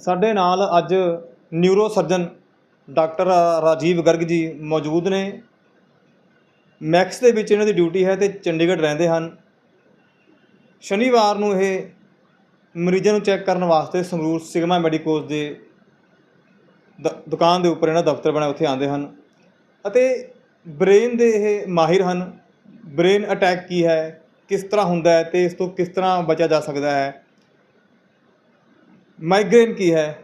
ਸਾਡੇ ਨਾਲ ਅੱਜ neuro surgeon doctor Rajiv Garg ji ਮੌਜੂਦ ਨੇ। ਮੈਕਸ ਦੇ ਵਿੱਚ ਇਹਨਾਂ ਦੀ ਡਿਊਟੀ ਹੈ ਤੇ ਚੰਡੀਗੜ੍ਹ ਰਹਿੰਦੇ ਹਨ। ਸ਼ਨੀਵਾਰ ਨੂੰ ਇਹ ਮਰੀਜ਼ਾਂ ਨੂੰ ਚੈੱਕ ਕਰਨ ਵਾਸਤੇ ਸੰਗਰੂਰ ਸਿਗਮਾ ਮੈਡੀਕੋਜ਼ ਦੇ ਦ- ਦੁਕਾਨ ਦੇ ਉੱਪਰ ਇਹਨਾਂ ਦਫ਼ਤਰ ਬਣਿਆ, ਉੱਥੇ ਆਉਂਦੇ ਹਨ। ਅਤੇ ਬ੍ਰੇਨ ਦੇ ਇਹ ਮਾਹਿਰ ਹਨ। ਬ੍ਰੇਨ ਅਟੈਕ ਕੀ ਹੈ, ਕਿਸ ਤਰ੍ਹਾਂ ਹੁੰਦਾ ਹੈ ਤੇ ਇਸ ਤੋਂ ਕਿਸ ਤਰ੍ਹਾਂ ਬਚਿਆ ਜਾ ਸਕਦਾ ਹੈ ਮਾਈਗ੍ਰੇਨ ਕੀ ਹੈ?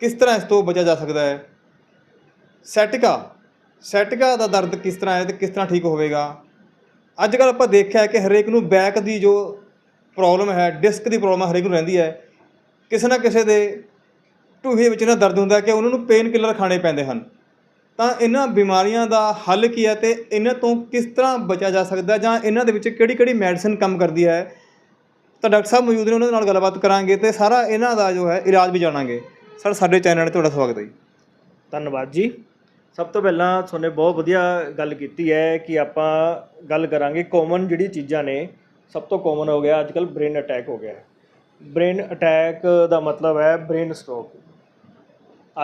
ਕਿਸ ਤਰ੍ਹਾਂ ਇਸ ਤੋਂ ਬਚਿਆ ਜਾ ਸਕਦਾ ਹੈ? ਸੈਟਿਕਾ। ਸੈਟਿਕਾ ਦਾ ਦਰਦ ਕਿਸ ਤਰ੍ਹਾਂ ਹੈ ਤੇ ਕਿਸ ਤਰ੍ਹਾਂ ਠੀਕ ਹੋਵੇਗਾ? ਅੱਜ ਕੱਲ੍ਹ ਆਪਾਂ ਦੇਖਿਆ ਹੈ ਕਿ ਹਰੇਕ ਨੂੰ ਬੈਕ ਦੀ ਜੋ ਪ੍ਰੋਬਲਮ ਹੈ ਡਿਸਕ ਦੀ ਪ੍ਰੋਬਲਮ ਹਰੇਕ ਨੂੰ ਰਹਿੰਦੀ ਹੈ। ਕਿਸੇ ਨਾ ਕਿਸੇ ਦੇ ਢੂਹੇ ਵਿੱਚ ਨਾ ਦਰਦ ਹੁੰਦਾ ਕਿ ਉਹਨਾਂ ਨੂੰ ਪੇਨ ਕਿਲਰ ਖਾਣੇ ਪੈਂਦੇ ਹਨ। ਤਾਂ ਇਹਨਾਂ ਬਿਮਾਰੀਆਂ ਦਾ ਹੱਲ ਕੀ ਹੈ ਤੇ ਇਹਨਾਂ ਤੋਂ ਕਿਸ ਤਰ੍ਹਾਂ ਬਚਿਆ ਜਾ ਸਕਦਾ ਜਾਂ ਇਹਨਾਂ ਦੇ ਵਿੱਚ ਕਿਹੜੀ ਕਿਹੜੀ ਮੈਡੀਸਨ ਕੰਮ ਕਰਦੀ ਹੈ? ਤਾਂ ਡਾਕਟਰ ਸਾਹਿਬ ਮੌਜੂਦ ਨੇ, ਉਹਨਾਂ ਦੇ ਨਾਲ ਗੱਲਬਾਤ ਕਰਾਂਗੇ ਤੇ ਸਾਰਾ ਇਹਨਾਂ ਦਾ ਜੋ ਹੈ ਇਲਾਜ ਵੀ ਜਾਣਾਂਗੇ। ਸਰ, ਸਾਡੇ ਚੈਨਲ 'ਤੇ ਤੁਹਾਡਾ ਸਵਾਗਤ ਹੈ ਜੀ। ਧੰਨਵਾਦ ਜੀ। ਸਭ ਤੋਂ ਪਹਿਲਾਂ ਤੁਹਾਨੇ ਬਹੁਤ ਵਧੀਆ ਗੱਲ ਕੀਤੀ ਹੈ ਕਿ ਆਪਾਂ ਗੱਲ ਕਰਾਂਗੇ ਕਾਮਨ ਜਿਹੜੀ ਚੀਜ਼ਾਂ ਨੇ, ਸਭ ਤੋਂ ਕਾਮਨ ਹੋ ਗਿਆ ਅੱਜਕੱਲ ਬ੍ਰੇਨ ਅਟੈਕ ਹੋ ਗਿਆ। ਬ੍ਰੇਨ ਅਟੈਕ ਦਾ ਮਤਲਬ ਹੈ ਬ੍ਰੇਨ ਸਟ੍ਰੋਕ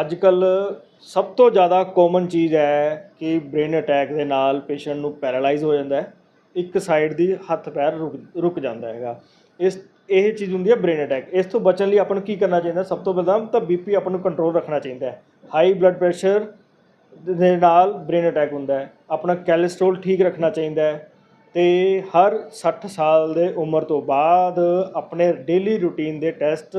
ਅੱਜਕੱਲ ਸਭ ਤੋਂ ਜ਼ਿਆਦਾ ਕਾਮਨ ਚੀਜ਼ ਹੈ ਕਿ ਬ੍ਰੇਨ ਅਟੈਕ ਦੇ ਨਾਲ ਪੇਸ਼ੈਂਟ ਨੂੰ ਪੈਰਾਲਾਈਜ਼ ਹੋ ਜਾਂਦਾ ਹੈ। ਇੱਕ ਸਾਈਡ ਦੀ ਹੱਥ ਪੈਰ ਰੁਕ ਰੁਕ ਜਾਂਦਾ ਹੈਗਾ। ਇਸ ਇਹ ਚੀਜ਼ ਹੁੰਦੀ ਹੈ ਬ੍ਰੇਨ ਅਟੈਕ ਇਸ ਤੋਂ ਬਚਣ ਲਈ ਆਪਾਂ ਨੂੰ ਕੀ ਕਰਨਾ ਚਾਹੀਦਾ? ਸਭ ਤੋਂ ਪਹਿਲਾਂ ਤਾਂ ਬੀਪੀ ਆਪਾਂ ਨੂੰ ਕੰਟਰੋਲ ਰੱਖਣਾ ਚਾਹੀਦਾ ਹੈ। ਹਾਈ ਬਲੱਡ ਪ੍ਰੈਸ਼ਰ ਦੇ ਨਾਲ ਬ੍ਰੇਨ ਅਟੈਕ ਹੁੰਦਾ ਹੈ। ਆਪਣਾ ਕੋਲੇਸਟ੍ਰੋਲ ਠੀਕ ਰੱਖਣਾ ਚਾਹੀਦਾ ਹੈ। ਤੇ ਹਰ 60 ਸਾਲ ਦੇ ਉਮਰ ਤੋਂ ਬਾਅਦ ਆਪਣੇ ਡੇਲੀ ਰੂਟੀਨ ਦੇ ਟੈਸਟ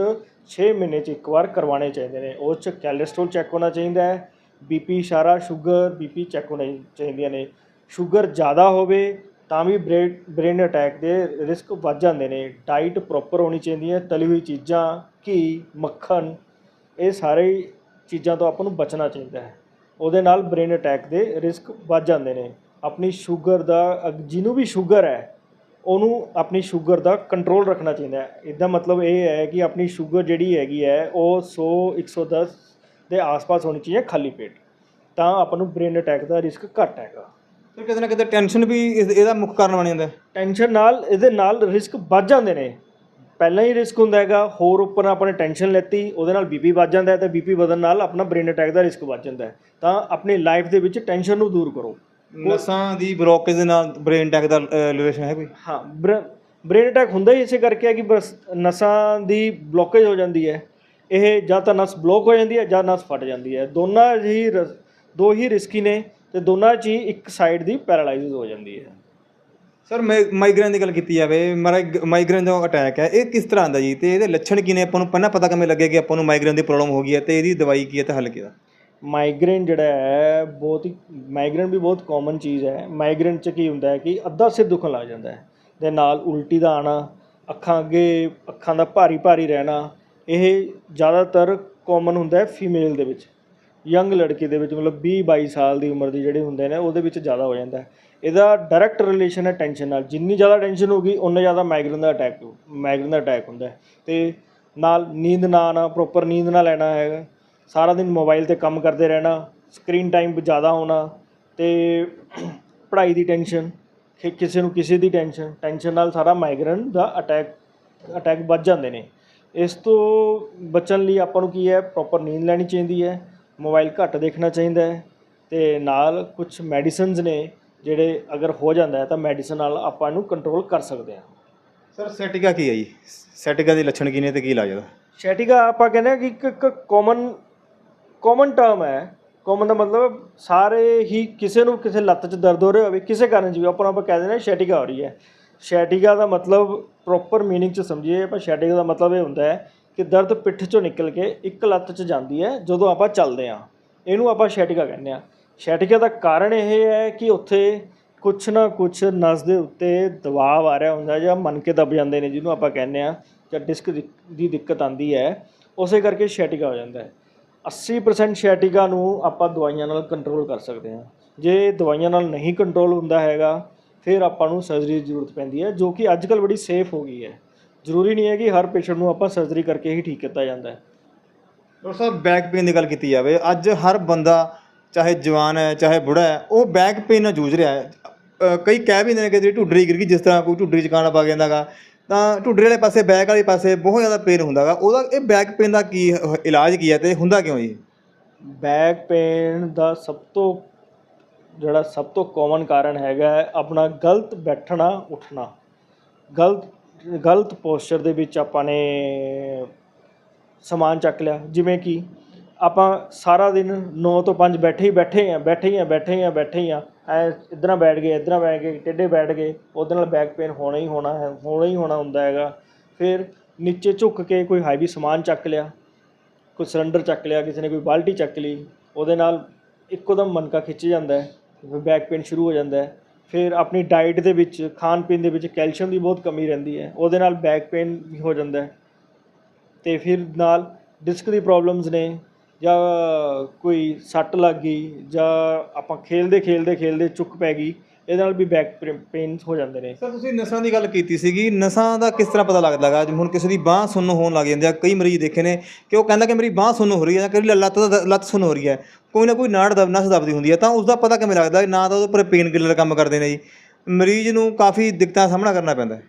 6 ਮਹੀਨੇ 'ਚ ਇੱਕ ਵਾਰ ਕਰਵਾਉਣੇ ਚਾਹੀਦੇ ਨੇ। ਉਹ 'ਚ ਕੋਲੇਸਟ੍ਰੋਲ ਚੈੱਕ ਹੋਣਾ ਚਾਹੀਦਾ ਹੈ। ਬੀਪੀ ਇਸ਼ਾਰਾ ਸ਼ੂਗਰ ਬੀਪੀ ਚੈੱਕ ਹੋਣੇ ਚਾਹੀਦੀਆਂ ਨੇ। ਸ਼ੂਗਰ ਜ਼ਿਆਦਾ ਹੋਵੇ ਤਾਂ ਵੀ ਬ੍ਰੇਨ ਬ੍ਰੇਨ ਅਟੈਕ ਦੇ ਰਿਸਕ ਵੱਧ ਜਾਂਦੇ ਨੇ। ਡਾਈਟ ਪ੍ਰੋਪਰ ਹੋਣੀ ਚਾਹੀਦੀ ਹੈ, ਤਲੀ ਹੋਈ ਚੀਜ਼ਾਂ, ਘੀ, ਮੱਖਣ, ਇਹ ਸਾਰੇ ਚੀਜ਼ਾਂ ਤੋਂ ਆਪਾਂ ਨੂੰ ਬਚਣਾ ਚਾਹੀਦਾ ਹੈ। ਉਹਦੇ ਨਾਲ ਬ੍ਰੇਨ ਅਟੈਕ ਦੇ ਰਿਸਕ ਵੱਧ ਜਾਂਦੇ ਨੇ। ਆਪਣੀ ਸ਼ੂਗਰ ਦਾ, ਅਗ- ਜਿਹਨੂੰ ਵੀ ਸ਼ੂਗਰ ਹੈ, ਉਹਨੂੰ ਆਪਣੀ ਸ਼ੂਗਰ ਦਾ ਕੰਟਰੋਲ ਰੱਖਣਾ ਚਾਹੀਦਾ ਹੈ। ਇਹਦਾ ਮਤਲਬ ਇਹ ਹੈ ਕਿ ਆਪਣੀ ਸ਼ੂਗਰ ਜਿਹੜੀ ਹੈਗੀ ਹੈ, ਉਹ 100 110 ਦੇ ਆਸ-ਪਾਸ ਹੋਣੀ ਚਾਹੀਏ ਖਾਲੀ ਪੇਟ। ਤਾਂ ਆਪਾਂ ਨੂੰ ਬ੍ਰੇਨ ਅਟੈਕ ਦਾ ਰਿਸਕ ਘੱਟ ਹੈਗਾ। ਫਿਰ ਕਿਤੇ ਨਾ ਕਿਤੇ ਟੈਨਸ਼ਨ ਵੀ ਇਸ- ਇਹਦਾ ਮੁੱਖ ਕਾਰਨ ਬਣ ਜਾਂਦਾ ਹੈ। ਟੈਨਸ਼ਨ ਨਾਲ ਇਹਦੇ ਨਾਲ ਰਿਸਕ ਵੱਧ ਜਾਂਦੇ ਨੇ। ਪਹਿਲਾਂ ਹੀ ਰਿਸਕ ਹੁੰਦਾ ਹੈਗਾ ਹੋਰ ਉੱਪਰ ਆਪਾਂ ਨੇ ਟੈਨਸ਼ਨ ਲੈਤੀ ਉਹਦੇ ਨਾਲ ਬੀਪੀ ਵੱਧ ਜਾਂਦਾ ਹੈ ਤੇ ਬੀਪੀ ਵਧਣ ਨਾਲ ਆਪਣਾ ਬ੍ਰੇਨ ਅਟੈਕ ਦਾ ਰਿਸਕ ਵੱਧ ਜਾਂਦਾ ਹੈ। ਤਾਂ ਆਪਣੀ ਲਾਈਫ ਦੇ ਵਿੱਚ ਟੈਨਸ਼ਨ ਨੂੰ ਦੂਰ ਕਰੋ। ਨਸਾਂ ਦੀ ਬਲੋਕੇਜ ਦੇ ਨਾਲ ਬ੍ਰੇਨ ਅਟੈਕ ਦਾ ਰਿਲੇਸ਼ਨ ਹੈ ਕੋਈ? ਹਾਂ ਬ੍ਰੇਨ ਅਟੈਕ ਹੁੰਦਾ ਹੀ ਇਸੇ ਕਰਕੇ ਹੈ ਕਿ ਬਸ ਨਸਾਂ ਦੀ ਬਲੋਕੇਜ ਹੋ ਜਾਂਦੀ ਹੈ। ਇਹ ਜਾਂ ਤਾਂ ਨਸ ਬਲੋਕ ਹੋ ਜਾਂਦੀ ਹੈ ਜਾਂ ਨਸ ਫਟ ਜਾਂਦੀ ਹੈ। ਦੋਨਾਂ ਹੀ ਰਸ- ਦੋ ਹੀ ਰਿਸਕੀ ਨੇ। ਤੇ ਦੋਨਾਂ 'ਚ ਹੀ ਇੱਕ ਸਾਈਡ ਦੀ ਪੈਰਾਲਾਈਜ਼ ਹੋ ਜਾਂਦੀ ਹੈ। ਸਰ ਮਾਈਗ੍ਰੇਨ ਦੀ ਗੱਲ ਕੀਤੀ ਜਾਵੇ ਮਾਈਗ੍ਰੇਨ ਦਾ ਅਟੈਕ ਹੈ ਇਹ ਕਿਸ ਤਰ੍ਹਾਂ ਦਾ ਜੀ? ਤੇ ਇਹਦੇ ਲੱਛਣ ਕੀ ਨੇ? ਆਪਾਂ ਨੂੰ ਪਹਿਲਾਂ ਪਤਾ ਕਿਵੇਂ ਲੱਗੇ ਕਿ ਆਪਾਂ ਨੂੰ ਮਾਈਗ੍ਰੇਨ ਦੀ ਪ੍ਰੋਬਲਮ ਹੋ ਗਈ ਹੈ ਤੇ ਇਹਦੀ ਦਵਾਈ ਕੀ ਹੈ ਤੇ ਹੱਲ ਕੀ ਹੈ? ਮਾਈਗ੍ਰੇਨ ਜਿਹੜਾ ਹੈ ਬਹੁਤ ਹੀ ਮਾਈਗ੍ਰੇਨ ਵੀ ਬਹੁਤ ਕਾਮਨ ਚੀਜ਼ ਹੈ। ਮਾਈਗ੍ਰੇਨ 'ਚ ਕੀ ਹੁੰਦਾ ਹੈ ਕਿ ਅੱਧਾ ਸਿਰ ਦੁਖਣ ਲੱਗ ਜਾਂਦਾ ਹੈ। ਦੇ ਨਾਲ ਉਲਟੀ ਦਾ ਆਣਾ ਅੱਖਾਂ ਅੱਗੇ ਅੱਖਾਂ ਦਾ ਭਾਰੀ ਭਾਰੀ ਰਹਿਣਾ ਇਹ ਜ਼ਿਆਦਾਤਰ ਕਾਮਨ ਹੁੰਦਾ ਹੈ ਫੀਮੇਲ ਦੇ ਵਿੱਚ। ਯੰਗ ਲੜਕੀ ਦੇ ਵਿੱਚ, ਮਤਲਬ 20 22 ਸਾਲ ਦੀ ਉਮਰ ਦੇ ਜਿਹੜੇ ਹੁੰਦੇ ਨੇ, ਉਹਦੇ ਵਿੱਚ ਜ਼ਿਆਦਾ ਹੋ ਜਾਂਦਾ ਇਹਦਾ ਡਾਇਰੈਕਟ ਰਿਲੇਸ਼ਨ ਹੈ ਟੈਨਸ਼ਨ ਨਾਲ। ਜਿੰਨੀ ਜ਼ਿਆਦਾ ਟੈਨਸ਼ਨ ਹੋਗੀ ਉਨਾ ਜ਼ਿਆਦਾ ਮਾਈਗ੍ਰੇਨ ਦਾ ਅਟੈਕ ਮਾਈਗ੍ਰੇਨ ਦਾ ਅਟੈਕ ਹੁੰਦਾ ਹੈ। ਤੇ ਨਾਲ ਨੀਂਦ ਨਾ ਆਣਾ ਪ੍ਰੋਪਰ ਨੀਂਦ ਨਾ ਲੈਣਾ ਹੈਗਾ। ਸਾਰਾ ਦਿਨ ਮੋਬਾਈਲ ਤੇ ਕੰਮ ਕਰਦੇ ਰਹਿਣਾ ਸਕਰੀਨ ਟਾਈਮ ਜ਼ਿਆਦਾ ਹੋਣਾ, ਤੇ ਪੜ੍ਹਾਈ ਦੀ ਟੈਨਸ਼ਨ ਕਿਸੇ ਨੂੰ ਕਿਸੇ ਦੀ ਟੈਨਸ਼ਨ ਟੈਨਸ਼ਨ ਨਾਲ ਸਾਰਾ ਮਾਈਗ੍ਰੇਨ ਦਾ ਅਟੈਕ ਅਟੈਕ ਵੱਧ ਜਾਂਦੇ ਨੇ। ਇਸ ਤੋਂ ਬਚਣ ਲਈ ਆਪਾਂ ਨੂੰ ਕੀ ਹੈ ਪ੍ਰੋਪਰ ਨੀਂਦ ਲੈਣੀ ਚਾਹੀਦੀ ਹੈ। ਮੋਬਾਈਲ ਘੱਟ ਦੇਖਣਾ ਚਾਹੀਦਾ ਹੈ ਤੇ ਨਾਲ ਕੁਝ ਮੈਡੀਸਿਨਸ ਨੇ ਜਿਹੜੇ ਅਗਰ ਹੋ ਜਾਂਦਾ ਤਾਂ ਮੈਡੀਸਨ ਨਾਲ ਆਪਾਂ ਇਹਨੂੰ ਕੰਟਰੋਲ ਕਰ ਸਕਦੇ ਹਾਂ। ਸਰ ਸੈਟਿਕਾ ਕੀ ਹੈ ਜੀ? ਸੈਟਿਕਾ ਦੇ ਲੱਛਣ ਕੀ ਨੇ ਤੇ ਕੀ ਇਲਾਜ ਦਾ ਸ਼ੈਟਿਕਾ ਆਪਾਂ ਕਹਿੰਦੇ ਹਾਂ ਕਿ ਇੱਕ ਇੱਕ ਕਾਮਨ ਕਾਮਨ ਟਰਮ ਹੈ। ਕਾਮਨ ਦਾ ਮਤਲਬ ਸਾਰੇ ਹੀ ਕਿਸੇ ਨੂੰ ਕਿਸੇ ਲੱਤ 'ਚ ਦਰਦ ਹੋ ਰਿਹਾ ਹੋਵੇ ਕਿਸੇ ਕਾਰਨ ਜੀ ਆਪਾਂ ਆਪਾਂ ਕਹਿ ਦਿੰਦੇ ਹਾਂ ਸ਼ੈਟਿਕਾ ਹੋ ਰਹੀ ਹੈ। ਸ਼ੈਟਿਕਾ ਦਾ ਮਤਲਬ ਪ੍ਰੋਪਰ ਮੀਨਿੰਗ 'ਚ ਸਮਝੀਏ ਆਪਾਂ ਸ਼ੈਟਿਕਾ ਦਾ ਮਤਲਬ ਇਹ ਹੁੰਦਾ ਹੈ ਕਿ ਦਰਦ ਪਿੱਠ 'ਚੋਂ ਨਿਕਲ ਕੇ ਇੱਕ ਲੱਤ 'ਚ ਜਾਂਦੀ ਹੈ ਜਦੋਂ ਆਪਾਂ ਚੱਲਦੇ ਹਾਂ। ਇਹਨੂੰ ਆਪਾਂ ਸ਼ੈਟਿਕਾ ਕਹਿੰਦੇ ਹਾਂ। ਸ਼ੈਟਿਕਾ ਦਾ ਕਾਰਨ ਇਹ ਹੈ ਕਿ ਉੱਥੇ ਕੁਛ ਨਾ ਕੁਛ ਨਸ ਦੇ ਉੱਤੇ ਦਬਾਅ ਆ ਰਿਹਾ ਹੁੰਦਾ ਜਾਂ ਮਨ ਕੇ ਦਬ ਜਾਂਦੇ ਨੇ ਜਿਹਨੂੰ ਆਪਾਂ ਕਹਿੰਦੇ ਆ ਜਾਂ ਡਿਸਕ ਦੀ ਦੀ ਦਿੱਕਤ ਆਂਦੀ ਹੈ, ਉਸੇ ਕਰਕੇ ਸ਼ੈਟਿਕਾ ਹੋ ਜਾਂਦਾ ਹੈ। 80% ਸ਼ੈਟਿਕਾ ਨੂੰ ਆਪਾਂ ਦਵਾਈਆਂ ਨਾਲ ਕੰਟਰੋਲ ਕਰ ਸਕਦੇ ਹਾਂ। ਜੇ ਦਵਾਈਆਂ ਨਾਲ ਨਹੀਂ ਕੰਟਰੋਲ ਹੁੰਦਾ ਹੈਗਾ, ਫਿਰ ਆਪਾਂ ਨੂੰ ਸਰਜਰੀ ਦੀ ਜ਼ਰੂਰਤ ਪੈਂਦੀ ਹੈ, ਜੋ ਕਿ ਅੱਜਕੱਲ ਬੜੀ ਸੇਫ ਹੋ ਗਈ ਹੈ। ਜ਼ਰੂਰੀ ਨਹੀਂ ਹੈ ਕਿ ਹਰ ਪੇਸ਼ੈਂਟ ਨੂੰ ਆਪਾਂ ਸਰਜਰੀ ਕਰਕੇ ਹੀ ਠੀਕ ਕੀਤਾ ਜਾਂਦਾ ਹੈ। ਡਾਕਟਰ ਸਾਹਿਬ ਬੈਕ ਪੇਨ ਦੀ ਗੱਲ ਕੀਤੀ ਜਾਵੇ ਅੱਜ ਹਰ ਬੰਦਾ ਚਾਹੇ ਜਵਾਨ ਹੈ ਚਾਹੇ ਬੁੜਾ ਹੈ ਉਹ ਬੈਕ ਪੇਨ ਨਾਲ ਜੂਝ ਰਿਹਾ ਹੈ। ਅ, ਕਈ ਕਹਿ ਵੀ ਦਿੰਦੇ ਨੇ ਕਿ ਜਿਹੜੀ ਢੁੱਡਰੀ ਗਿਰ ਗਈ ਜਿਸ ਤਰ੍ਹਾਂ ਕੋਈ ਢੁੱਡਰੀ ਚ ਕਾਣਾ ਪਾ ਜਾਂਦਾਗਾ ਤਾਂ ਢੁੱਡਰੇ ਵਾਲੇ ਪਾਸੇ ਬੈਕ ਵਾਲੇ ਪਾਸੇ ਬਹੁਤ ਜ਼ਿਆਦਾ ਪੇਨ ਹੁੰਦਾਗਾ। ਉਹਦਾ ਇਹ ਬੈਕ ਪੇਨ ਦਾ ਕੀ ਹ- ਇਲਾਜ ਕੀ ਹੈ ਤੇ ਹੁੰਦਾ ਕਿਉਂ ਜੀ? ਬੈਕ ਪੇਨ ਦਾ ਸਭ ਤੋਂ ਜਿਹੜਾ ਸਭ ਤੋਂ ਕਾਮਨ ਕਾਰਨ ਹੈਗਾ ਹੈ ਆਪਣਾ ਗਲਤ ਬੈਠਣਾ ਉੱਠਣਾ। ਗਲਤ ਗਲਤ ਪੋਸਚਰ ਦੇ ਵਿੱਚ ਆਪਾਂ ਨੇ ਸਮਾਨ ਚੱਕ ਲਿਆ। ਜਿਵੇਂ ਕਿ ਆਪਾਂ ਸਾਰਾ ਦਿਨ 9 ਤੋਂ 5 ਬੈਠੇ ਹੀ ਬੈਠੇ ਆ ਬੈਠੇ ਹੀ ਆ ਬੈਠੇ ਹੀ ਆ ਬੈਠੇ ਹੀ ਆ ਐ ਇਧਰਾਂ ਬੈਠ ਗਏ, ਇਧਰਾਂ ਬੈਠ ਗਏ, ਟੇਢੇ ਬੈਠ ਗਏ, ਉਹਦੇ ਨਾਲ ਬੈਕ ਪੇਨ ਹੋਣਾ ਹੀ ਹੋਣਾ ਹੈ, ਹੋਣਾ ਹੀ ਹੋਣਾ ਹੁੰਦਾ ਹੈਗਾ। ਫਿਰ ਨੀਚੇ ਝੁੱਕ ਕੇ ਕੋਈ ਹਾਈਵੀ ਸਮਾਨ ਚੱਕ ਲਿਆ, ਕੋਈ ਸਿਲੰਡਰ ਚੱਕ ਲਿਆ, ਕਿਸੇ ਨੇ ਕੋਈ ਬਾਲਟੀ ਚੱਕ ਲਈ, ਉਹਦੇ ਨਾਲ ਇੱਕੋ ਦਮ ਮਨਕਾ ਖਿੱਚ ਜਾਂਦਾ ਹੈ ਬੈਕ ਪੇਨ ਸ਼ੁਰੂ ਹੋ ਜਾਂਦਾ ਹੈ। ਫਿਰ ਆਪਣੀ ਡਾਈਟ ਦੇ ਵਿੱਚ, ਖਾਣ ਪੀਣ ਦੇ ਵਿੱਚ ਕੈਲਸ਼ੀਅਮ ਦੀ ਬਹੁਤ ਕਮੀ ਰਹਿੰਦੀ ਹੈ। ਉਹਦੇ ਨਾਲ ਬੈਕ ਪੇਨ ਵੀ ਹੋ ਜਾਂਦਾ ਹੈ। ਤੇ ਫਿਰ ਨਾਲ ਡਿਸਕ ਦੀ ਪ੍ਰੋਬਲਮਸ ਨੇ ਜਾਂ ਕੋਈ ਸੱਟ ਲੱਗ ਗਈ ਜਾਂ ਆਪਾਂ ਖੇਲਦੇ ਖੇਲਦੇ ਖੇਲਦੇ ਚੁੱਕ ਪੈ ਗਈ ਇਹਦੇ ਨਾਲ ਵੀ ਬੈਕ ਪੇਨਸ ਹੋ ਜਾਂਦੇ ਨੇ। ਸਰ ਤੁਸੀਂ ਨਸਾਂ ਦੀ ਗੱਲ ਕੀਤੀ ਸੀਗੀ। ਨਸਾਂ ਦਾ ਕਿਸ ਤਰ੍ਹਾਂ ਪਤਾ ਲੱਗਦਾਗਾ ਜਿਵੇਂ ਹੁਣ ਕਿਸੇ ਦੀ ਬਾਹ ਸੁੰਨ ਹੋਣ ਲੱਗ ਜਾਂਦੀ ਆ। ਕਈ ਮਰੀਜ਼ ਦੇਖੇ ਨੇ ਕਿ ਉਹ ਕਹਿੰਦਾ ਕਿ ਮੇਰੀ ਬਾਹ ਸੁੰਨ ਹੋ ਰਹੀ ਹੈ ਜਾਂ ਕਈ ਲੱਤ ਦਾ- ਲੱਤ ਸੁੰਨ ਹੋ ਰਹੀ ਹੈ। ਕੋਈ ਨਾ ਕੋਈ ਨਾੜ ਦਬ ਨਸ ਦਬਦੀ ਹੁੰਦੀ ਹੈ। ਤਾਂ ਉਸ ਦਾ ਪਤਾ ਕਿਵੇਂ ਲੱਗਦਾ ਨਾ ਤਾਂ ਉਹਦੇ ਉੱਪਰ ਪੇਨ ਕਿਲਰ ਕੰਮ ਕਰਦੇ ਨੇ ਜੀ। ਮਰੀਜ਼ ਨੂੰ ਕਾਫੀ ਦਿੱਕਤਾਂ ਦਾ ਸਾਹਮਣਾ ਕਰਨਾ ਪੈਂਦਾ ਹੈ।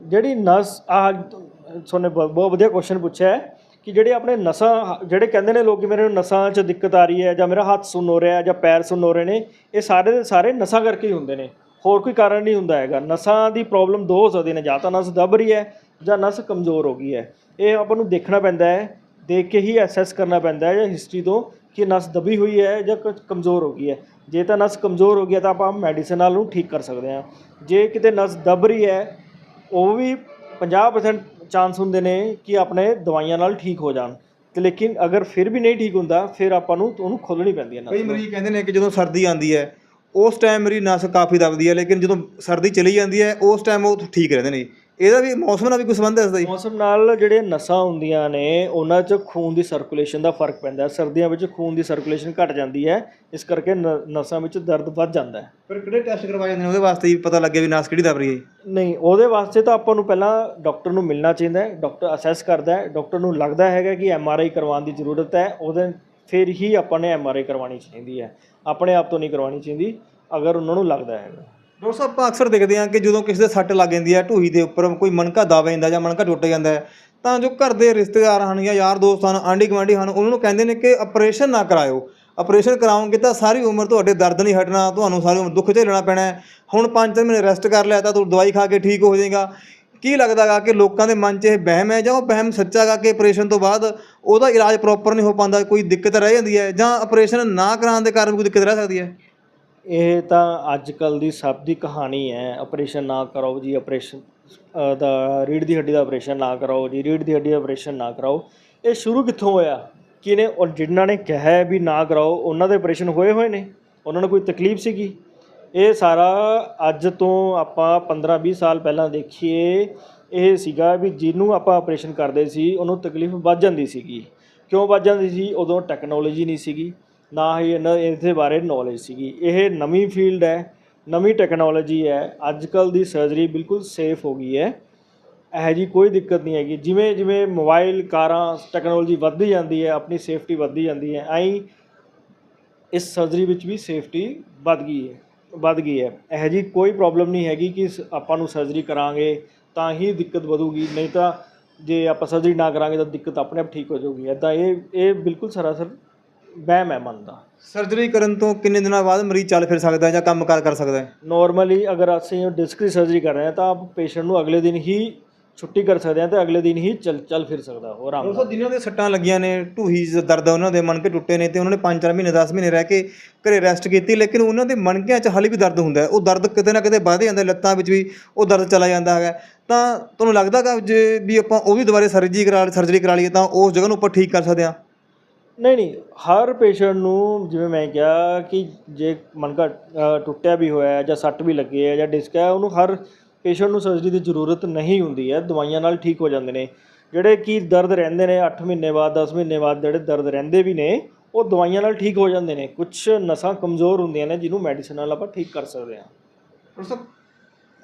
ਜਿਹੜੀ ਨਸ ਆ ਤੁਹਾਨੇ ਬਹੁਤ ਬਹੁਤ ਵਧੀਆ ਕੁਐਸਚਨ ਪੁੱਛਿਆ ਹੈ। ਕਿ ਜਿਹੜੇ ਆਪਣੇ ਨਸਾਂ, ਜਿਹੜੇ ਕਹਿੰਦੇ ਨੇ ਲੋਕ ਕਿ ਮੇਰੇ ਨਸਾਂ 'ਚ ਦਿੱਕਤ ਆ ਰਹੀ ਹੈ ਜਾਂ ਮੇਰਾ ਹੱਥ ਸੁੰਨ ਹੋ ਰਿਹਾ ਹੈ ਜਾਂ ਪੈਰ ਸੁੰਨ ਹੋ ਰਹੇ ਨੇ, ਇਹ ਸਾਰੇ ਦੇ ਸਾਰੇ ਨਸਾਂ ਕਰਕੇ ਹੀ ਹੁੰਦੇ ਨੇ। ਹੋਰ ਕੋਈ ਕਾਰਨ ਨਹੀਂ ਹੁੰਦਾ ਹੈਗਾ। ਨਸਾਂ ਦੀ ਪ੍ਰੋਬਲਮ ਦੋ ਹੋ ਸਕਦੀਆਂ ਨੇ, ਜਾਂ ਤਾਂ ਨਸ ਦੱਬ ਰਹੀ ਹੈ ਜਾਂ ਨਸ ਕਮਜ਼ੋਰ ਹੋ ਗਈ ਹੈ। ਇਹ ਆਪਾਂ ਨੂੰ ਦੇਖਣਾ ਪੈਂਦਾ ਹੈ, ਦੇਖ ਕੇ ਹੀ ਐਸੈਸ ਕਰਨਾ ਪੈਂਦਾ ਹੈ ਜਾਂ ਹਿਸਟਰੀ ਤੋਂ ਕਿ ਨਸ ਦਬੀ ਹੋਈ ਹੈ ਜਾਂ ਕਮਜ਼ੋਰ ਹੋ ਗਈ ਹੈ। ਜੇ ਤਾਂ ਨਸ ਕਮਜ਼ੋਰ ਹੋ ਗਈ ਹੈ ਤਾਂ ਆਪਾਂ ਮੈਡੀਸਨ ਨਾਲ ਉਹਨੂੰ ਠੀਕ ਕਰ ਸਕਦੇ ਹਾਂ। ਜੇ ਕਿਤੇ ਨਸ ਦਬ ਰਹੀ ਹੈ, ਉਹ ਵੀ 50% ਚਾਂਸ ਹੁੰਦੇ ਨੇ ਕਿ ਆਪਣੇ ਦਵਾਈਆਂ ਨਾਲ ਠੀਕ ਹੋ ਜਾਣ। ਤੇ ਲੇਕਿਨ ਅਗਰ ਫਿਰ ਵੀ ਨਹੀਂ ਠੀਕ ਹੁੰਦਾ ਫਿਰ ਆਪਾਂ ਨੂੰ ਉਹਨੂੰ ਖੋਲਣੀ ਪੈਂਦੀ ਹੈ ਕਈ ਨਸ ਮਰੀਜ਼ ਕਹਿੰਦੇ ਨੇ ਕਿ ਜਦੋਂ ਸਰਦੀ ਆਉਂਦੀ ਹੈ ਉਸ ਟਾਈਮ ਮੇਰੀ ਨਸ ਕਾਫੀ ਦਬਦੀ ਹੈ ਲੇਕਿਨ ਜਦੋਂ ਸਰਦੀ ਚਲੀ ਜਾਂਦੀ ਹੈ ਉਸ ਟਾਈਮ ਉਹ ਠੀਕ ਰਹਿੰਦੇ ਨੇ। ਇਹਦਾ ਵੀ ਮੌਸਮ ਨਾਲ ਵੀ ਕੋਈ ਸੰਬੰਧ ਹੈ ਇਸਦਾ ਜੀ? ਮੌਸਮ ਨਾਲ ਜਿਹੜੇ ਨਸਾਂ ਹੁੰਦੀਆਂ ਨੇ ਉਹਨਾਂ 'ਚ ਖੂਨ ਦੀ ਸਰਕੂਲੇਸ਼ਨ ਦਾ ਫ਼ਰਕ ਪੈਂਦਾ ਹੈ। ਸਰਦੀਆਂ ਵਿੱਚ ਖੂਨ ਦੀ ਸਰਕੂਲੇਸ਼ਨ ਘਟ ਜਾਂਦੀ ਹੈ ਇਸ ਕਰਕੇ ਨ- ਨਸਾਂ ਵਿੱਚ ਦਰਦ ਵੱਧ ਜਾਂਦਾ ਹੈ। ਫਿਰ ਕਿਹੜੇ ਟੈਸਟ ਕਰਵਾਏ ਜਾਂਦੇ ਨੇ? ਉਹਦੇ ਵਾਸਤੇ ਵੀ ਪਤਾ ਲੱਗੇ ਵੀ ਨਸ ਕਿਹੜੀ ਦਬ ਰਹੀ ਹੈ? ਨਹੀਂ ਉਹਦੇ ਵਾਸਤੇ ਤਾਂ ਆਪਾਂ ਨੂੰ ਪਹਿਲਾਂ ਡਾਕਟਰ ਨੂੰ ਮਿਲਣਾ ਚਾਹੀਦਾ ਹੈ। ਡਾਕਟਰ ਅਸੈਸ ਕਰਦਾ ਹੈ। ਡਾਕਟਰ ਨੂੰ ਲੱਗਦਾ ਹੈਗਾ ਕਿ ਐਮ ਆਰ ਆਈ ਕਰਵਾਉਣ ਦੀ ਜ਼ਰੂਰਤ ਹੈ। ਉਹਦੇ ਫਿਰ ਹੀ ਆਪਾਂ ਨੇ ਐਮ ਆਰ ਆਈ ਕਰਵਾਉਣੀ ਚਾਹੀਦੀ ਹੈ। ਆਪਣੇ ਆਪ ਤੋਂ ਨਹੀਂ ਕਰਵਾਉਣੀ ਚਾਹੀਦੀ। ਅਗਰ ਉਹਨਾਂ ਨੂੰ ਲੱਗਦਾ ਹੈਗਾ। ਡਾਕਟਰ ਸਾਹਿਬ, ਆਪਾਂ ਅਕਸਰ ਦੇਖਦੇ ਹਾਂ ਕਿ ਜਦੋਂ ਕਿਸੇ ਦੇ ਸੱਟ ਲੱਗ ਜਾਂਦੀ ਹੈ, ਢੂਹੀ ਦੇ ਉੱਪਰ ਕੋਈ ਮਣਕਾ ਦਬ ਜਾਂਦਾ ਜਾਂ ਮਣਕਾ ਟੁੱਟ ਜਾਂਦਾ ਹੈ, ਤਾਂ ਜੋ ਘਰ ਦੇ ਰਿਸ਼ਤੇਦਾਰ ਹਨ ਜਾਂ ਯਾਰ ਦੋਸਤ ਹਨ, ਆਂਢੀ ਗੁਆਂਢੀ ਹਨ, ਉਹਨਾਂ ਨੂੰ ਕਹਿੰਦੇ ਨੇ ਕਿ ਆਪਰੇਸ਼ਨ ਨਾ ਕਰਾਇਓ। ਆਪਰੇਸ਼ਨ ਕਰਾਉਂਗੇ ਤਾਂ ਸਾਰੀ ਉਮਰ ਤੁਹਾਡੇ ਦਰਦ ਨਹੀਂ ਹਟਣਾ, ਤੁਹਾਨੂੰ ਸਾਰੀ ਉਮਰ ਦੁੱਖ ਝੇਲਣਾ ਪੈਣਾ ਹੈ। ਹੁਣ 5 ਮਹੀਨੇ ਰੈਸਟ ਕਰ ਲਿਆ ਤਾਂ ਤੂੰ ਦਵਾਈ ਖਾ ਕੇ ਠੀਕ ਹੋ ਜਾਏਗਾ। ਕੀ ਲੱਗਦਾਗਾ ਕਿ ਲੋਕਾਂ ਦੇ ਮਨ 'ਚ ਇਹ ਵਹਿਮ ਹੈ ਜਾਂ ਉਹ ਵਹਿਮ ਸੱਚਾਗਾ ਕਿ ਆਪਰੇਸ਼ਨ ਤੋਂ ਬਾਅਦ ਉਹਦਾ ਇਲਾਜ ਪ੍ਰੋਪਰ ਨਹੀਂ ਹੋ ਪਾਉਂਦਾ, ਕੋਈ ਦਿੱਕਤ ਰਹਿ ਜਾਂਦੀ ਹੈ ਜਾਂ ਆਪਰੇਸ਼ਨ ਨਾ ਕਰਾਉਣ ਦੇ ਕਾਰਨ ਕੋਈ ਦਿੱਕਤ ਰਹਿ ਸਕਦੀ ਹੈ? ਇਹ ਤਾਂ ਅੱਜ ਕੱਲ ਦੀ ਸਭ ਦੀ ਕਹਾਣੀ ਹੈ। ਆਪਰੇਸ਼ਨ ਨਾ ਕਰਾਓ ਜੀ ਆਪਰੇਸ਼ਨ ਦਾ ਰੀੜ ਦੀ ਹੱਡੀ ਦਾ ਆਪਰੇਸ਼ਨ ਨਾ ਕਰਾਓ ਜੀ ਰੀੜ ਦੀ ਹੱਡੀ ਦਾ ਆਪਰੇਸ਼ਨ ਨਾ ਕਰਾਓ। ਇਹ ਸ਼ੁਰੂ ਕਿੱਥੋਂ ਹੋਇਆ? ਕਿਨੇ ਔਰ ਜਿਨ੍ਹਾਂ ਨੇ ਕਿਹਾ ਹੈ ਵੀ ਨਾ ਕਰਾਓ, ਉਹਨਾਂ ਦੇ ਆਪਰੇਸ਼ਨ ਹੋਏ ਹੋਏ ਨੇ? ਉਹਨਾਂ ਨੂੰ ਕੋਈ ਤਕਲੀਫ ਸੀਗੀ? ਇਹ ਸਾਰਾ ਅੱਜ ਤੋਂ ਆਪਾਂ 15 20 ਸਾਲ ਪਹਿਲਾਂ ਦੇਖੀਏ, ਇਹ ਸੀਗਾ ਵੀ ਜਿਹਨੂੰ ਆਪਾਂ ਆਪਰੇਸ਼ਨ ਕਰਦੇ ਸੀ, ਉਹਨੂੰ ਤਕਲੀਫ ਵੱਧ ਜਾਂਦੀ ਸੀਗੀ। ਕਿਉਂ ਵੱਧ ਜਾਂਦੀ ਸੀ? ਉਦੋਂ ਟੈਕਨੋਲੋਜੀ ਨਹੀਂ ਸੀਗੀ। ਨਾ ਹੀ ਇਹਨਾਂ ਇਹਦੇ ਬਾਰੇ ਨੌਲੇਜ ਸੀਗੀ। ਇਹ ਨਵੀਂ ਫੀਲਡ ਹੈ, ਨਵੀਂ ਟੈਕਨੋਲੋਜੀ ਹੈ। ਅੱਜ ਕੱਲ ਦੀ ਸਰਜਰੀ ਬਿਲਕੁਲ ਸੇਫ ਹੋ ਗਈ ਹੈ। ਇਹੋ ਜੀ ਕੋਈ ਦਿੱਕਤ ਨਹੀਂ ਹੈਗੀ। ਜਿਵੇਂ ਜਿਵੇਂ ਮੋਬਾਈਲ ਕਾਰਾਂ ਟੈਕਨੋਲੋਜੀ ਵੱਧਦੀ ਜਾਂਦੀ ਹੈ, ਆਪਣੀ ਸੇਫਟੀ ਵੱਧਦੀ ਜਾਂਦੀ ਹੈ, ਐਂ ਇਸ ਸਰਜਰੀ ਵਿੱਚ ਵੀ ਸੇਫਟੀ ਵੱਧ ਗਈ ਹੈ, ਵੱਧ ਗਈ ਹੈ। ਇਹੋ ਜੀ ਕੋਈ ਪ੍ਰੋਬਲਮ ਨਹੀਂ ਹੈਗੀ ਕਿ ਸ- ਆਪਾਂ ਨੂੰ ਸਰਜਰੀ ਕਰਾਂਗੇ, ਤਾਂ ਹੀ ਦਿੱਕਤ ਵਧੂਗੀ। ਨਹੀਂ ਤਾਂ ਜੇ ਆਪਾਂ ਸਰਜਰੀ ਨਾ ਕਰਾਂਗੇ ਤਾਂ ਦਿੱਕਤ ਆਪਣੇ ਆਪ ਠੀਕ ਹੋ ਜਾਊਗੀ। ਐਦਾਂ ਇਹ ਇਹ ਬਿਲਕੁਲ ਸਰਾਸਰ ਵਹਿਮ ਹੈ ਮਨ ਦਾ। ਸਰਜਰੀ ਕਰਨ ਤੋਂ ਕਿੰਨੇ ਦਿਨਾਂ ਬਾਅਦ ਮਰੀਜ਼ ਚੱਲ ਫਿਰ ਸਕਦਾ ਹੈ ਜਾਂ ਕੰਮਕਾਰ ਕਰ ਸਕਦਾ ਹੈ? ਨਾਰਮਲੀ ਅਗਰ ਅਸੀਂ ਡਿਸਕ ਦੀ ਸਰਜਰੀ ਕਰ ਰਹੇ ਹਾਂ ਤਾਂ ਪੇਸ਼ੈਂਟ ਨੂੰ ਅਗਲੇ ਦਿਨ ਹੀ ਛੁੱਟੀ ਕਰ ਸਕਦੇ ਹਾਂ ਤੇ ਅਗਲੇ ਦਿਨ ਹੀ ਚੱਲ ਚੱਲ ਫਿਰ ਸਕਦਾ ਉਹ ਆਰਾਮ ਨਾਲ। ਦੋਸਤੋ ਜਿਨ੍ਹਾਂ ਦੇ ਸੱਟਾਂ ਲੱਗੀਆਂ ਨੇ ਢੂਹੀ 'ਚ ਦਰਦ ਆ, ਉਹਨਾਂ ਦੇ ਮਣਕੇ ਟੁੱਟੇ ਨੇ ਤੇ ਉਹਨਾਂ ਨੇ 5-4 ਮਹੀਨੇ 10 ਮਹੀਨੇ ਰਹਿ ਕੇ ਘਰੇ ਰੈਸਟ ਕੀਤੀ ਲੇਕਿਨ ਉਹਨਾਂ ਦੇ ਮਣਕਿਆਂ 'ਚ ਹਾਲੇ ਵੀ ਦਰਦ ਹੁੰਦਾ ਹੈ। ਉਹ ਦਰਦ ਕਿਤੇ ਨਾ ਕਿਤੇ ਵੱਧ ਜਾਂਦਾ ਹੈ, ਲੱਤਾਂ ਵਿੱਚ ਵੀ ਉਹ ਦਰਦ ਚਲਾ ਜਾਂਦਾ ਹੈਗਾ ਤਾਂ ਤੁਹਾਨੂੰ ਲੱਗਦਾ ਕਿ ਜੇ ਵੀ ਆਪਾਂ ਉਹ ਵੀ ਦੁਬਾਰੇ ਸਰਜਰੀ ਕਰਾ ਸਰਜਰੀ ਕਰਾ ਲਈਏ ਤਾਂ ਉਸ ਜਗ੍ਹਾ ਨੂੰ ਆਪਾਂ ਠੀਕ ਕਰ ਸਕਦੇ ਹਾਂ? ਨਹੀਂ ਨਹੀਂ ਹਰ ਪੇਸ਼ੈਂਟ ਨੂੰ ਜਿਵੇਂ ਮੈਂ ਕਿਹਾ ਕਿ ਜੇ ਮਣਕਾ ਅ, ਟੁੱਟਿਆ ਵੀ ਹੋਇਆ ਹੈ ਜਾਂ ਸੱਟ ਵੀ ਲੱਗੀ ਹੈ ਜਾਂ ਡਿਸਕ ਹੈ ਉਹਨੂੰ ਹਰ ਪੇਸ਼ੈਂਟ ਨੂੰ ਸਰਜਰੀ ਦੀ ਜ਼ਰੂਰਤ ਨਹੀਂ ਹੁੰਦੀ ਹੈ। ਦਵਾਈਆਂ ਨਾਲ ਠੀਕ ਹੋ ਜਾਂਦੇ ਨੇ। ਜਿਹੜੇ ਕਿ ਦਰਦ ਰਹਿੰਦੇ ਨੇ 8 ਮਹੀਨੇ ਬਾਅਦ 10 ਮਹੀਨੇ ਬਾਅਦ ਜਿਹੜੇ ਦਰਦ ਰਹਿੰਦੇ ਵੀ ਨੇ ਉਹ ਦਵਾਈਆਂ ਨਾਲ ਠੀਕ ਹੋ ਜਾਂਦੇ ਨੇ। ਕੁਝ ਨਸਾਂ ਕਮਜ਼ੋਰ ਹੁੰਦੀਆਂ ਨੇ ਜਿਹਨੂੰ ਮੈਡੀਸਨ ਨਾਲ ਆਪਾਂ ਠੀਕ ਕਰ ਸਕਦੇ ਹਾਂ। ਦੋਸਤੋ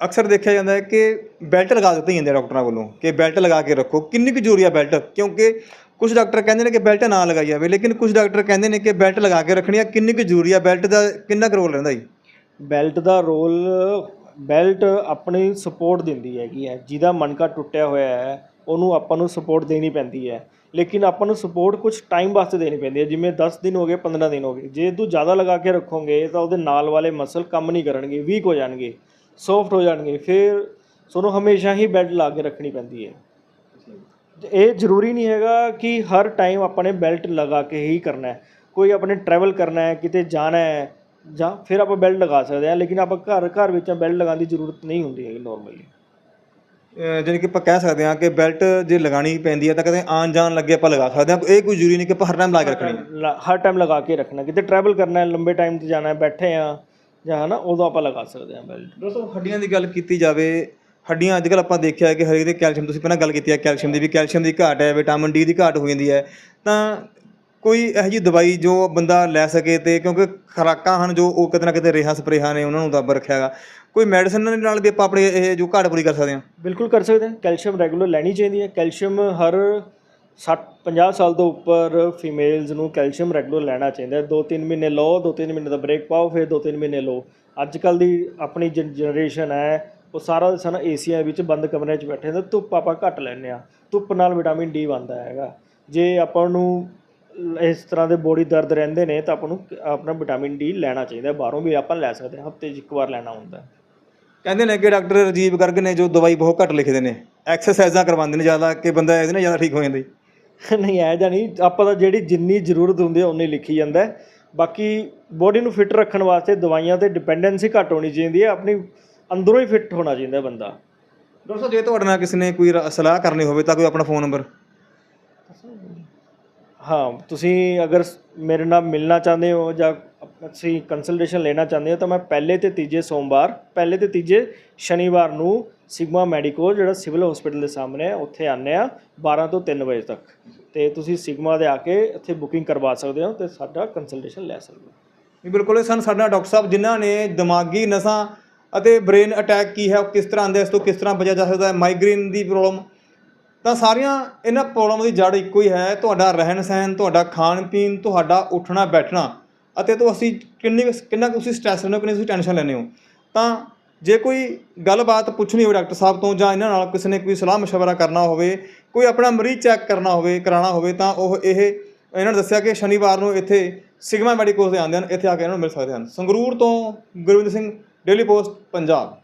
ਅਕਸਰ ਦੇਖਿਆ ਜਾਂਦਾ ਹੈ ਕਿ ਬੈਲਟ ਲਗਾ ਦਿੱਤੀ ਜਾਂਦੀ ਹੈ ਡਾਕਟਰਾਂ ਵੱਲੋਂ। ਕਿ ਬੈਲਟ ਲਗਾ ਕੇ ਰੱਖੋ। ਕਿੰਨੀ ਕੁ ਜ਼ਰੂਰੀ ਹੈ ਬੈਲਟ? ਕਿਉਂਕਿ ਕੁਝ ਡਾਕਟਰ ਕਹਿੰਦੇ ਨੇ ਕਿ ਬੈਲਟ ਨਾ ਲਗਾਈ ਜਾਵੇ, ਲੇਕਿਨ ਕੁਝ ਡਾਕਟਰ ਕਹਿੰਦੇ ਨੇ ਕਿ ਬੈਲਟ ਲਗਾ ਕੇ ਰੱਖਣੀ ਆ, ਕਿੰਨੀ ਕੁ ਜ਼ਰੂਰੀ ਹੈ ਬੈਲਟ ਦਾ ਕਿੰਨਾ ਕੁ ਰੋਲ ਰਹਿੰਦਾ ਜੀ? ਬੈਲਟ ਦਾ ਰੋਲ, ਬੈਲਟ ਆਪਣੀ ਸਪੋਰਟ ਦਿੰਦੀ ਹੈਗੀ ਹੈ। ਜਿਹਦਾ ਮਣਕਾ ਟੁੱਟਿਆ ਹੋਇਆ ਹੈ, ਉਹਨੂੰ ਆਪਾਂ ਨੂੰ ਸਪੋਰਟ ਦੇਣੀ ਪੈਂਦੀ ਹੈ। ਲੇਕਿਨ ਆਪਾਂ ਨੂੰ ਸਪੋਰਟ ਕੁਝ ਟਾਈਮ ਵਾਸਤੇ ਦੇਣੀ ਪੈਂਦੀ ਹੈ, ਜਿਵੇਂ 10 ਦਿਨ ਹੋ ਗਏ 15 ਦਿਨ ਹੋ ਗਏ। ਜੇ ਤੂੰ ਜ਼ਿਆਦਾ ਲਗਾ ਕੇ ਰੱਖੋਗੇ, ਤਾਂ ਉਹਦੇ ਨਾਲ ਵਾਲੇ ਮਸਲ ਕੰਮ ਨਹੀਂ ਕਰਨਗੇ ਵੀਕ ਹੋ ਜਾਣਗੇ ਸੌਫਟ ਹੋ ਜਾਣਗੇ। ਫਿਰ ਤੁਹਾਨੂੰ ਹਮੇਸ਼ਾ ਹੀ ਬੈਲਟ ਲਾ ਕੇ ਰੱਖਣੀ ਪੈਂਦੀ ਹੈ। ਇਹ ਜ਼ਰੂਰੀ ਨਹੀਂ ਹੈਗਾ ਕਿ ਹਰ ਟਾਈਮ ਆਪਾਂ ਨੇ ਬੈਲਟ ਲਗਾ ਕੇ ਹੀ ਕਰਨਾ ਹੈ। ਕੋਈ ਆਪਣੇ ਟਰੈਵਲ ਕਰਨਾ ਹੈ ਕਿਤੇ ਜਾਣਾ ਹੈ ਜਾਂ ਫਿਰ ਆਪਾਂ ਬੈਲਟ ਲਗਾ ਸਕਦੇ ਹਾਂ ਲੇਕਿਨ ਆਪਾਂ ਘਰ ਘਰ ਵਿੱਚ ਬੈਲਟ ਲਗਾਉਣ ਦੀ ਜ਼ਰੂਰਤ ਨਹੀਂ ਹੁੰਦੀ ਹੈਗੀ ਨਾਰਮਲੀ ਜਾਣੀ ਕਿ ਆਪਾਂ ਕਹਿ ਸਕਦੇ ਹਾਂ ਕਿ ਬੈਲਟ ਜੇ ਲਗਾਣੀ ਪੈਂਦੀ ਹੈ ਤਾਂ ਕਦੇ ਆਣ ਜਾਣ ਲੱਗੇ ਆਪਾਂ ਲਗਾ ਸਕਦੇ ਹਾਂ ਇਹ ਕੋਈ ਜ਼ਰੂਰੀ ਨਹੀਂ ਕਿ ਆਪਾਂ ਹਰ ਟਾਈਮ ਲਾ ਕੇ ਰੱਖਣੀ ਹੈ। ਹਰ ਟਾਈਮ ਲਗਾ ਕੇ ਰੱਖਣਾ ਕਿਤੇ ਟਰੈਵਲ ਕਰਨਾ ਹੈ ਲੰਬੇ ਟਾਈਮ ਤੇ ਜਾਣਾ ਹੈ ਬੈਠੇ ਆ ਜਾਂ ਹਨਾ ਉਦੋਂ ਆਪਾਂ ਲਗਾ ਸਕਦੇ ਹਾਂ ਬੈਲਟ ਦੋਸਤੋ ਹੱਡੀਆਂ ਦੀ ਗੱਲ ਕੀਤੀ ਜਾਵੇ ਹੱਡੀਆਂ ਅੱਜ ਕੱਲ੍ਹ ਆਪਾਂ ਦੇਖਿਆ ਹੈ ਕਿ ਹਰੇਕ ਦੇ ਕੈਲਸ਼ੀਅਮ, ਤੁਸੀਂ ਪਹਿਲਾਂ ਗੱਲ ਕੀਤੀ ਹੈ ਕੈਲਸ਼ੀਅਮ ਦੀ ਵੀ, ਕੈਲਸ਼ੀਅਮ ਦੀ ਘਾਟ ਹੈ, ਵਿਟਾਮਿਨ ਡੀ ਦੀ ਘਾਟ ਹੋ ਜਾਂਦੀ ਹੈ। ਤਾਂ ਕੋਈ ਇਹੋ ਜਿਹੀ ਦਵਾਈ ਜੋ ਬੰਦਾ ਲੈ ਸਕੇ ਤੇ ਕਿਉਂਕਿ ਖੁਰਾਕਾਂ ਹਨ ਜੋ ਉਹ ਕਿਤੇ ਨਾ ਕਿਤੇ ਰੇਹਾਂ ਸਪਰੇਹਾਂ ਨੇ ਉਹਨਾਂ ਨੂੰ ਦੱਬ ਰੱਖਿਆ ਹੈਗਾ। ਕੋਈ ਮੈਡੀਸਨ ਨਾਲ ਵੀ ਆਪਾਂ ਆਪਣੀ ਇਹ ਜੋ ਘਾਟ ਪੂਰੀ ਕਰ ਸਕਦੇ ਹਾਂ? ਬਿਲਕੁਲ ਕਰ ਸਕਦੇ ਹਾਂ। ਕੈਲਸ਼ੀਅਮ ਰੈਗੂਲਰ ਲੈਣੀ ਚਾਹੀਦੀ ਹੈ। ਕੈਲਸ਼ੀਅਮ ਹਰ 60 50 ਸਾਲ ਤੋਂ ਉੱਪਰ ਫੀਮੇਲਸ ਨੂੰ ਕੈਲਸ਼ੀਅਮ ਰੈਗੂਲਰ ਲੈਣਾ ਚਾਹੀਦਾ ਹੈ। 2-3 ਮਹੀਨੇ ਲਓ 2-3 ਮਹੀਨੇ ਦਾ ਬ੍ਰੇਕ ਪਾਓ, ਫਿਰ 2-3 ਮਹੀਨੇ ਲਓ। ਅੱਜ ਕੱਲ ਦੀ ਆਪਣੀ ਜਨਰੇਸ਼ਨ ਹੈ ਉਹ ਸਾਰਾ ਦਿਨ ਸਨ ਏਸੀਆਂ ਵਿੱਚ ਬੰਦ ਕਮਰਿਆਂ 'ਚ ਬੈਠੇ ਨੇ ਧੁੱਪ ਆਪਾਂ ਘੱਟ ਲੈਂਦੇ ਆ ਧੁੱਪ ਨਾਲ ਵਿਟਾਮਿਨ ਡੀ ਬਣਦਾ ਹੈਗਾ। ਜੇ ਆਪਾਂ ਨੂੰ ਇਸ ਤਰ੍ਹਾਂ ਦੇ ਬੋਡੀ ਦਰਦ ਰਹਿੰਦੇ ਨੇ ਤਾਂ ਆਪਾਂ ਨੂੰ ਆਪਣਾ ਵਿਟਾਮਿਨ ਡੀ ਲੈਣਾ ਚਾਹੀਦਾ। ਬਾਹਰੋਂ ਵੀ ਆਪਾਂ ਲੈ ਸਕਦੇ ਹਾਂ ਹਫ਼ਤੇ 'ਚ ਇੱਕ ਵਾਰ ਲੈਣਾ ਹੁੰਦਾ। ਕਹਿੰਦੇ ਨੇ ਕਿ ਡਾਕਟਰ ਰਜੀਵ ਗਰਗ ਨੇ ਜੋ ਦਵਾਈ ਬਹੁਤ ਘੱਟ ਲਿਖਦੇ ਨੇ ਐਕਸਰਸਾਈਜ਼ਾਂ ਕਰਵਾਉਂਦੇ ਨੇ ਜ਼ਿਆਦਾ ਕਿ ਬੰਦਾ ਇਹਦੇ ਨਾਲ ਜ਼ਿਆਦਾ ਠੀਕ ਹੋ ਜਾਂਦਾ ਨਹੀਂ ਐ ਜਾਂ ਨਹੀਂ ਆਪਾਂ ਤਾਂ ਜਿਹੜੀ ਜਿੰਨੀ ਜ਼ਰੂਰਤ ਹੁੰਦੀ ਹੈ ਉਨੀ ਲਿਖੀ ਜਾਂਦਾ ਬਾਕੀ ਬੋਡੀ ਨੂੰ ਫਿੱਟ ਰੱਖਣ ਵਾਸਤੇ ਦਵਾਈਆਂ ਤੇ ਡਿਪੈਂਡੈਂਸੀ ਘੱਟ ਹੋਣੀ ਚਾਹੀਦੀ ਹੈ ਆਪਣੀ ਅੰਦਰੋਂ ਹੀ ਫਿੱਟ ਹੋਣਾ ਚਾਹੀਦਾ ਬੰਦਾ। ਦੋਸਤੋ ਜੇ ਤੁਹਾਡੇ ਨਾਲ ਕਿਸੇ ਨੇ ਕੋਈ ਰ- ਸਲਾਹ ਕਰਨੀ ਹੋਵੇ ਤਾਂ ਕੋਈ ਆਪਣਾ ਫੋਨ ਨੰਬਰ ਹਾਂ ਤੁਸੀਂ ਅਗਰ ਸ- ਮੇਰੇ ਨਾਲ ਮਿਲਣਾ ਚਾਹੁੰਦੇ ਹੋ ਜਾਂ ਤੁਸੀਂ ਕੰਸਲਟੇਸ਼ਨ ਲੈਣਾ ਚਾਹੁੰਦੇ ਹੋ ਤਾਂ ਮੈਂ ਪਹਿਲੇ ਤੇ ਤੀਜੇ ਸੋਮਵਾਰ ਪਹਿਲੇ ਤੇ ਤੀਜੇ ਸ਼ਨੀਵਾਰ ਨੂੰ ਸਿਗਮਾ ਮੈਡੀਕੋ ਜਿਹੜਾ ਸਿਵਲ ਹਸਪੀਟਲ ਦੇ ਸਾਹਮਣੇ ਹੈ ਉੱਥੇ ਆਉਂਦੇ ਆ 12 ਤੋਂ 3 ਵਜੇ ਤੱਕ। ਤੇ ਤੁਸੀਂ ਸਿਗਮਾ ਦੇ ਆ ਕੇ ਇੱਥੇ ਬੁਕਿੰਗ ਕਰਵਾ ਸਕਦੇ ਹੋ ਤੇ ਸਾਡਾ ਕੰਸਲਟੇਸ਼ਨ ਲੈ ਸਕਦੇ ਹੋ। ਇਹ ਬਿਲਕੁਲ ਇਹ ਸਨ ਸਾਡਾ ਡਾਕਟਰ ਸਾਹਿਬ ਜਿਨ੍ਹਾਂ ਨੇ ਦਿਮਾਗੀ ਨਸਾਂ ਅਤੇ ਬ੍ਰੇਨ ਅਟੈਕ ਕੀ ਹੈ, ਉਹ ਕਿਸ ਤਰ੍ਹਾਂ ਆਉਂਦਾ ਇਸ ਤੋਂ ਕਿਸ ਤਰ੍ਹਾਂ ਬਚਿਆ ਜਾ ਸਕਦਾ ਹੈ ਮਾਈਗ੍ਰੇਨ ਦੀ ਪ੍ਰੋਬਲਮ ਤਾਂ ਸਾਰੀਆਂ ਇਹਨਾਂ ਪ੍ਰੋਬਲਮ ਦੀ ਜੜ ਇੱਕੋ ਹੀ ਹੈ, ਤੁਹਾਡਾ ਰਹਿਣ ਸਹਿਣ, ਤੁਹਾਡਾ ਖਾਣ ਪੀਣ, ਤੁਹਾਡਾ ਉੱਠਣਾ, ਬੈਠਣਾ ਅਤੇ ਤੋਂ ਅਸੀਂ ਕਿੰਨੀ ਕੁ- ਕਿੰਨਾ ਕੁ ਤੁਸੀਂ ਸਟ੍ਰੈਸ ਲੈਂਦੇ ਹੋ, ਕਿੰਨੀ ਤੁਸੀਂ ਟੈਨਸ਼ਨ ਲੈਂਦੇ ਹੋ। ਤਾਂ ਜੇ ਕੋਈ ਗੱਲਬਾਤ ਪੁੱਛਣੀ ਹੋਵੇ ਡਾਕਟਰ ਸਾਹਿਬ ਤੋਂ ਜਾਂ ਇਹਨਾਂ ਨਾਲ ਕਿਸੇ ਨੇ ਕੋਈ ਸਲਾਹ ਮਸ਼ਵਰਾ ਕਰਨਾ ਹੋਵੇ, ਕੋਈ ਆਪਣਾ ਮਰੀਜ਼ ਚੈੱਕ ਕਰਨਾ ਹੋਵੇ, ਕਰਾਉਣਾ ਹੋਵੇ, ਤਾਂ ਉਹ ਇਹ, ਇਹਨਾਂ ਨੇ ਦੱਸਿਆ ਕਿ ਸ਼ਨੀਵਾਰ ਨੂੰ ਇੱਥੇ ਸਿਗਮਾ ਮੈਡੀਕਲ ਦੇ ਆਉਂਦੇ ਹਨ, ਇੱਥੇ ਆ ਕੇ ਇਹਨਾਂ ਨੂੰ ਮਿਲ ਸਕਦੇ ਹਨ। ਸੰਗਰੂਰ ਤੋਂ ਗੁਰਵਿੰਦਰ ਸਿੰਘ ਡੇਲੀ ਪੋਸਟ ਪੰਜਾਬ।